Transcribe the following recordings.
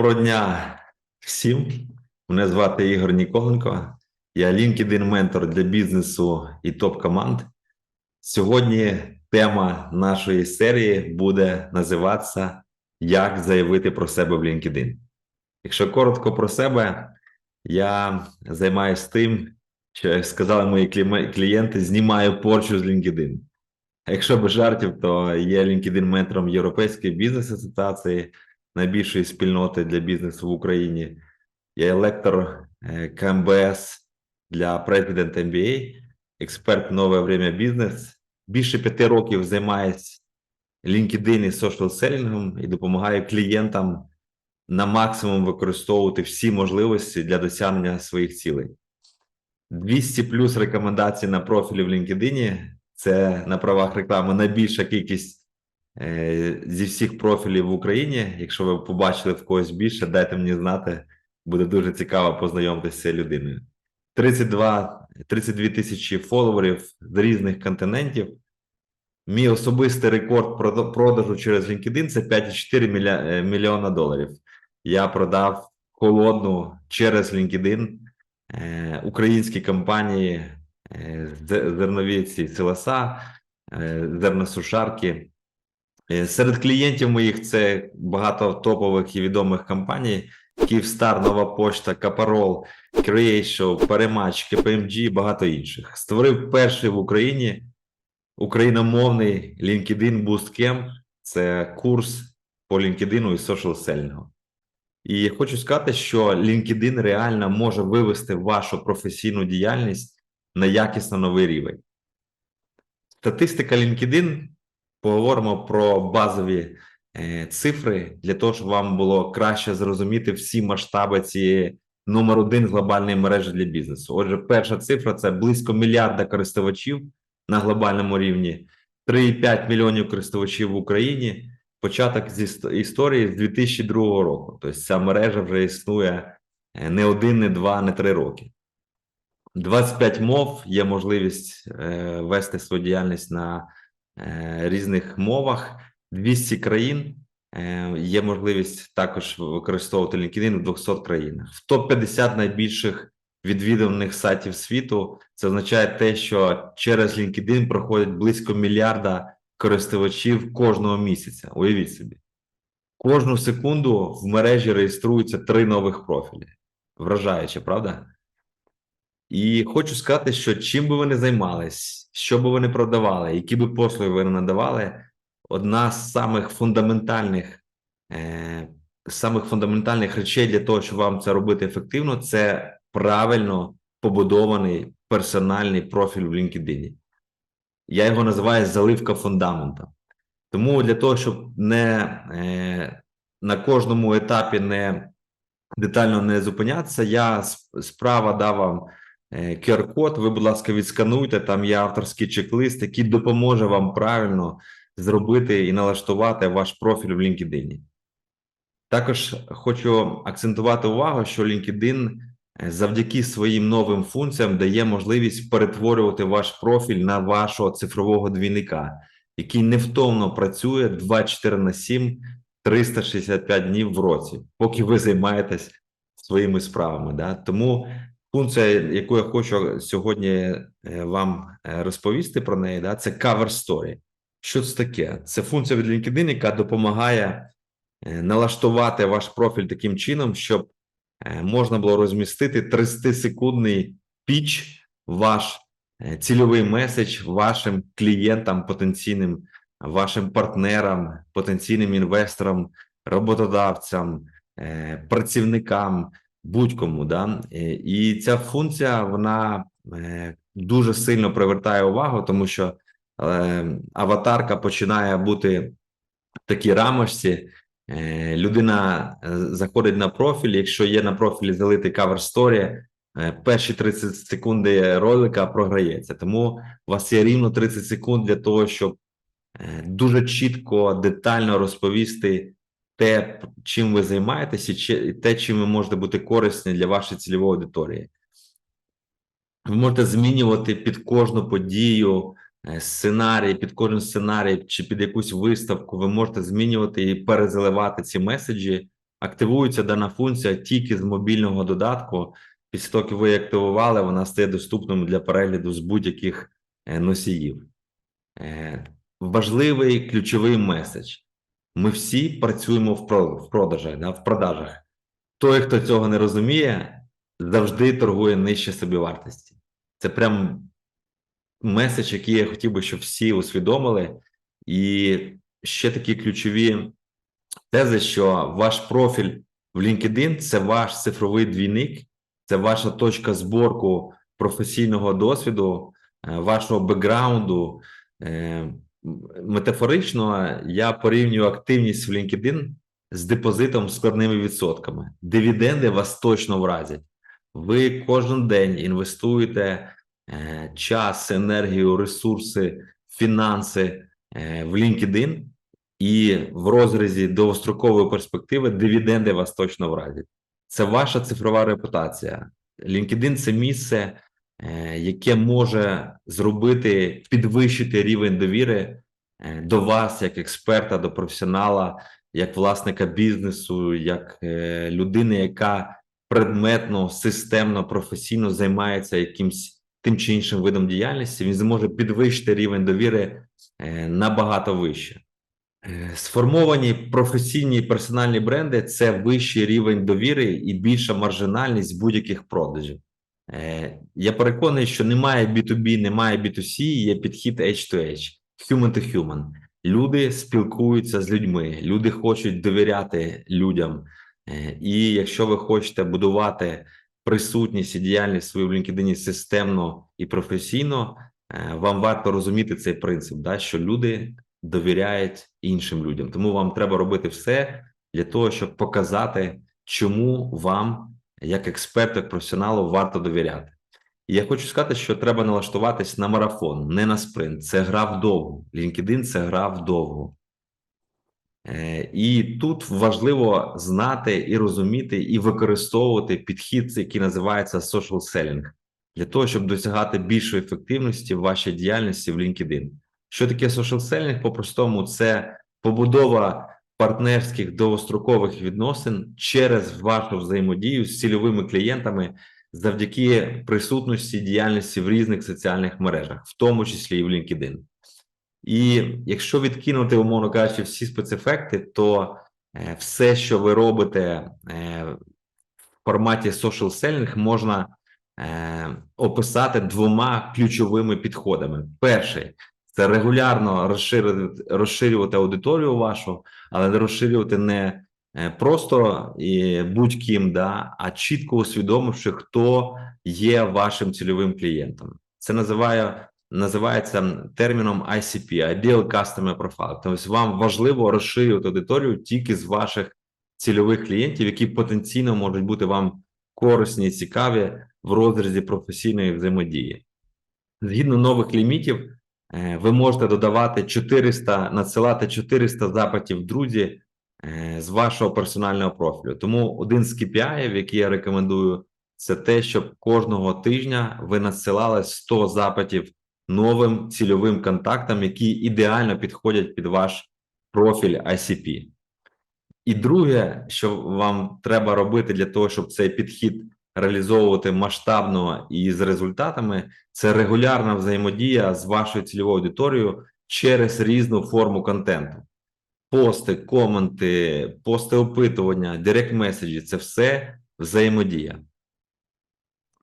Доброго дня всім. Мене звати Ігор Ніколенко. Я LinkedIn ментор для бізнесу і топ-команд. Сьогодні тема нашої серії буде називатися Як заявити про себе в LinkedIn. Якщо коротко про себе, я займаюся тим, що, як сказали мої клієнти, знімаю порчу з LinkedIn. Якщо без жартів, то є LinkedIn ментором Європейської бізнес асоціації найбільшої спільноти для бізнесу в Україні. Я є лектор е, КМБС для President MBA, експерт нове время бізнес. Більше п'яти років займаюсь LinkedIn і social селінгом і допомагаю клієнтам на максимум використовувати всі можливості для досягнення своїх цілей. 200 плюс рекомендацій на профілі в LinkedIn. Це на правах реклами найбільша кількість зі всіх профілів в Україні. Якщо ви побачили в когось більше, дайте мені знати. Буде дуже цікаво познайомитися з цією людиною. 32, 32 тисячі фоловерів з різних континентів. Мій особистий рекорд продажу через LinkedIn це 5,4 мілья- е, мільйона доларів. Я продав холодну через LinkedIn е, українські компанії е, зернові ці силоса, е, зерносушарки. Е, Серед клієнтів моїх це багато топових і відомих компаній: Київстар, Нова Пошта, Капарол, Creation, Перемач, КПМГ і багато інших. Створив перший в Україні україномовний LinkedIn Bootcamp. Це курс по LinkedIn і social селінгу. І хочу сказати, що LinkedIn реально може вивести вашу професійну діяльність на якісно новий рівень. Статистика LinkedIn. Поговоримо про базові е, цифри для того, щоб вам було краще зрозуміти всі масштаби цієї номер один глобальної мережі для бізнесу. Отже, перша цифра це близько мільярда користувачів на глобальному рівні, 3,5 мільйонів користувачів в Україні. Початок зі історії з 2002 року. Тобто ця мережа вже існує е, не один, не два, не три роки. 25 мов є можливість е, вести свою діяльність на різних мовах. 200 країн е, є можливість також використовувати LinkedIn в 200 країнах. В топ-50 найбільших відвідуваних сайтів світу це означає те, що через LinkedIn проходить близько мільярда користувачів кожного місяця. Уявіть собі. Кожну секунду в мережі реєструються три нових профілі. Вражаюче, правда? І хочу сказати, що чим би ви не займались, що би ви не продавали, які би послуги ви не надавали, одна з самих фундаментальних, е, самих фундаментальних речей для того, щоб вам це робити ефективно, це правильно побудований персональний профіль в LinkedIn. Я його називаю заливка фундамента. Тому для того, щоб не е, на кожному етапі не детально не зупинятися, я справа дав вам QR-код. Ви, будь ласка, відскануйте. Там є авторський чек-лист, який допоможе вам правильно зробити і налаштувати ваш профіль в LinkedIn. Також хочу акцентувати увагу, що LinkedIn е, завдяки своїм новим функціям дає можливість перетворювати ваш профіль на вашого цифрового двійника, який невтомно працює 24 на 7, 365 днів в році, поки ви займаєтесь своїми справами. Да? Тому функція, яку я хочу сьогодні е, вам е, розповісти про неї, да, це Cover Story. Що це таке? Це функція від LinkedIn, яка допомагає е, налаштувати ваш профіль таким чином, щоб можна було розмістити 30-секундний піч, ваш цільовий меседж вашим клієнтам, потенційним, вашим партнерам, потенційним інвесторам, роботодавцям, працівникам, будь-кому. Да? Е, І ця функція вона е, дуже сильно привертає увагу, тому що е, аватарка починає бути в такій рамочці. Людина заходить на профіль. Якщо є на профілі залитий cover story, перші 30 секунди ролика програється. Тому у вас є рівно 30 секунд для того, щоб дуже чітко, детально розповісти те, чим ви займаєтесь, і те, чим ви можете бути корисні для вашої цільової аудиторії. Ви можете змінювати під кожну подію е, сценарій, під кожен сценарій чи під якусь виставку. Ви можете змінювати і перезаливати ці меседжі активується дана функція тільки з мобільного додатку. Після того, як ви її активували, вона стає доступною для перегляду з будь-яких е, носіїв. Е, Важливий ключовий меседж. Ми всі працюємо в продажах, да, в продажах. Той, хто цього не розуміє, завжди торгує нижче собівартості. Це прям меседж, який я хотів би, щоб всі усвідомили. І ще такі ключові тези, що ваш профіль в LinkedIn це ваш цифровий двійник, це ваша точка зборку професійного досвіду, е, вашого бекграунду. Метафорично я порівнюю активність в LinkedIn з депозитом складними відсотками. Дивіденди вас точно вразять. Ви кожен день інвестуєте е, час, енергію, ресурси, фінанси е, в LinkedIn, і в розрізі довгострокової перспективи дивіденди вас точно вразять. Це ваша цифрова репутація. LinkedIn – це місце, яке може зробити, підвищити рівень довіри е, до вас, як експерта, до професіонала, як власника бізнесу, як е, людини, яка предметно, системно, професійно займається якимсь тим чи іншим видом діяльності. Він зможе підвищити рівень довіри е, набагато вище. Е, Сформовані професійні і персональні бренди це вищий рівень довіри і більша маржинальність будь-яких продажів. Е, Я переконаний, що немає B2B, немає B2C, є підхід H2H, human to human. Люди спілкуються з людьми, люди хочуть довіряти людям. Е, І якщо ви хочете будувати присутність і діяльність свою в LinkedIn системно і професійно, е, вам варто розуміти цей принцип, да, що люди довіряють іншим людям. Тому вам треба робити все для того, щоб показати, чому вам, як експерту, як професіоналу, варто довіряти. І я хочу сказати, що треба налаштуватись на марафон, не на спринт. Це гра вдовго. LinkedIn – це гра вдовго. Е, І тут важливо знати і розуміти, і використовувати підхід, який називається social selling, для того, щоб досягати більшої ефективності в вашій діяльності в LinkedIn. Що таке social selling? По-простому, це побудова партнерських довгострокових відносин через вашу взаємодію з цільовими клієнтами завдяки присутності діяльності в різних соціальних мережах, в тому числі і в LinkedIn. І якщо відкинути, умовно кажучи, всі спецефекти, то е, все, що ви робите е, в форматі social selling, можна е, описати двома ключовими підходами. Перший це регулярно розширити, розширювати аудиторію вашу, але розширювати не е, просто будь-ким, да, а чітко усвідомивши, хто є вашим цільовим клієнтом. Це називає, називається терміном ICP, Ideal Customer Profile. Тобто вам важливо розширювати аудиторію тільки з ваших цільових клієнтів, які потенційно можуть бути вам корисні і цікаві в розрізі професійної взаємодії. Згідно нових лімітів, ви можете додавати 400, надсилати 400 запитів друзі е, з вашого персонального профілю. Тому один з KPI, який я рекомендую, це те, щоб кожного тижня ви надсилали 100 запитів новим цільовим контактам, які ідеально підходять під ваш профіль ICP. І друге, що вам треба робити для того, щоб цей підхід реалізовувати масштабно і з результатами, це регулярна взаємодія з вашою цільовою аудиторією через різну форму контенту. Пости, коменти, пости опитування, директ меседжі це все взаємодія.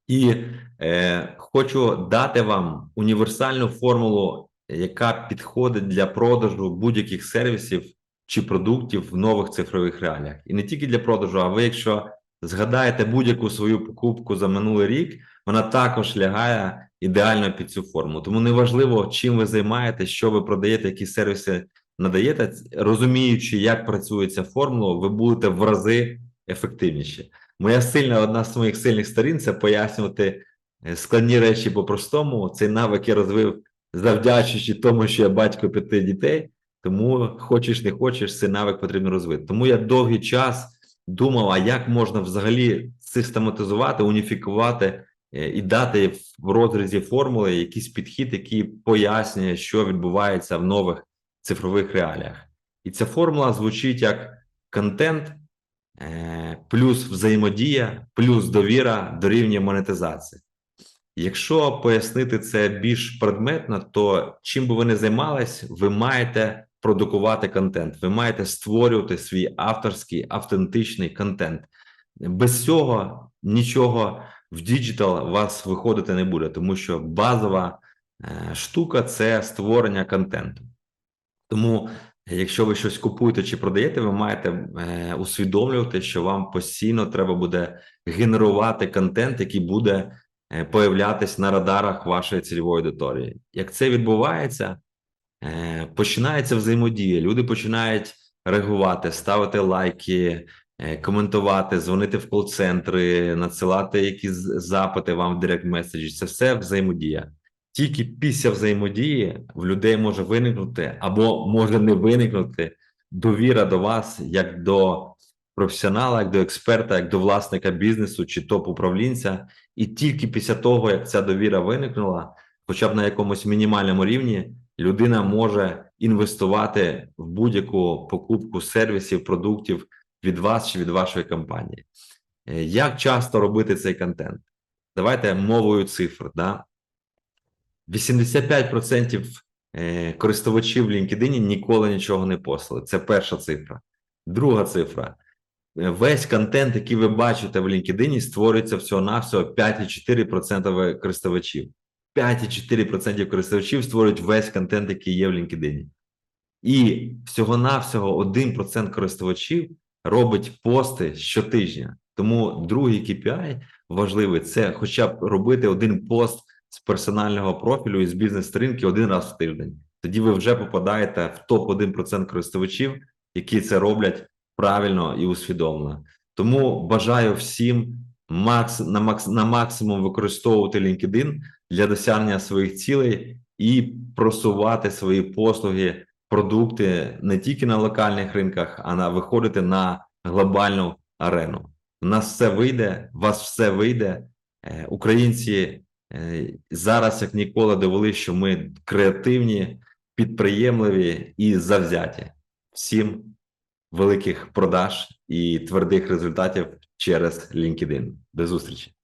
І е, хочу дати вам універсальну формулу, яка підходить для продажу будь-яких сервісів чи продуктів в нових цифрових реаліях. І не тільки для продажу, а ви, якщо згадаєте будь-яку свою покупку за минулий рік, вона також лягає ідеально під цю форму. Тому неважливо, чим ви займаєтесь, що ви продаєте, які сервіси надаєте, розуміючи, як працює ця формула, ви будете в рази ефективніші. Моя сильна одна з моїх сильних сторін це пояснювати е, складні речі по-простому. Цей навик я розвив завдячуючи тому, що я батько п'яти дітей. Тому хочеш не хочеш, цей навик потрібно розвити. Тому я довгий час думав, а як можна взагалі систематизувати, уніфікувати е, і дати в розрізі формули якийсь підхід, який пояснює, що відбувається в нових цифрових реаліях. І ця формула звучить як контент е, плюс взаємодія, плюс довіра дорівнює монетизації. Якщо пояснити це більш предметно, то чим би ви не займались, ви маєте продукувати контент, ви маєте створювати свій авторський автентичний контент. Без цього нічого в діджитал вас виходити не буде, тому що базова е, штука це створення контенту. Тому, якщо ви щось купуєте чи продаєте, ви маєте е, усвідомлювати, що вам постійно треба буде генерувати контент, який буде е, появлятись на радарах вашої цільової аудиторії. Як це відбувається, починається взаємодія. Люди починають реагувати, ставити лайки, е, коментувати, дзвонити в кол-центри, надсилати якісь запити вам в директ меседжі. Це все взаємодія. Тільки після взаємодії в людей може виникнути або може не виникнути довіра до вас як до професіонала, як до експерта, як до власника бізнесу чи топ-управлінця. І тільки після того, як ця довіра виникнула, хоча б на якомусь мінімальному рівні, людина може інвестувати в будь-яку покупку сервісів, продуктів від вас чи від вашої компанії. Е, Як часто робити цей контент? Давайте мовою цифр. Да? 85% е, користувачів в LinkedIn ніколи нічого не постили. Це перша цифра. Друга цифра. Е, Весь контент, який ви бачите в LinkedIn, створюється всього-навсього 5,4% користувачів. 5,4% користувачів створюють весь контент, який є в LinkedIn. І всього-навсього 1% користувачів робить пости щотижня. Тому другий KPI важливий це хоча б робити один пост з персонального профілю і з бізнес-сторінки один раз в тиждень. Тоді ви вже попадаєте в топ 1% користувачів, які це роблять правильно і усвідомлено. Тому бажаю всім макс, на, макс, на максимум використовувати LinkedIn для досягнення своїх цілей і просувати свої послуги, продукти не тільки на локальних ринках, а на виходити на глобальну арену. У нас все вийде, у вас все вийде. Е, Українці е, зараз як ніколи довели, що ми креативні, підприємливі і завзяті. Всім великих продаж і твердих результатів через LinkedIn. До зустрічі!